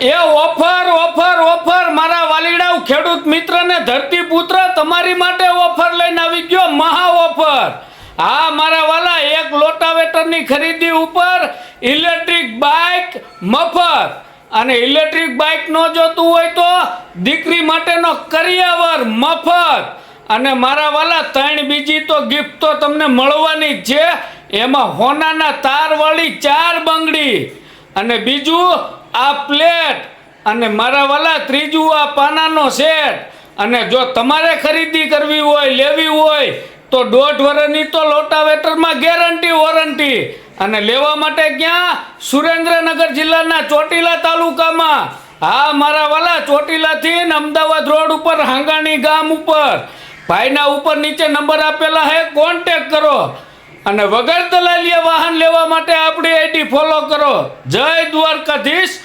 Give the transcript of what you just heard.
એ offer offer offer. મારા વાલીડાઓ ખેડૂત મિત્ર ને ધરતી પુત્ર તમારી માટે ઓફર લઈને આવી ગયો, મહા ઓફર. હા, મારા વાલા, એક લોટાવેટરની ખરીદી ઉપર ઇલેક્ટ્રિક બાઇક મફત. અને ઇલેક્ટ્રિક બાઇક ન જોતું હોય તો દીકરી માટેનો કરિયાવર મફત. અને મારા વાલા, ત્રણ બીજી તો ગિફ્ટ તો તમને મળવાની જ છે. એમાં હોનાના તારવાળી ચાર બંગડી. અને બીજું આ પ્લેટ અને મારા વાલા ત્રીજું આ પાનાનો સેટ. અને જો તમારે ખરીદી કરવી હોય, લેવી હોય, તો દોઢ વર્ષની તો લોટાવેટરમાં ગેરંટી, વોરંટી. અને લેવા માટે ક્યાં? સુરેન્દ્રનગર જિલ્લાના ચોટીલા તાલુકામાં. હા, મારા વાલા, ચોટીલાથી અમદાવાદ રોડ ઉપર, હાંગાણી ગામ ઉપર. ભાઈના ઉપર નીચે નંબર આપેલા હે કોન્ટેક અને વગર દલાલીએ વાહન લેવા માટે આપણી આઈડી ફોલો કરો. જય દ્વારકાધીશ.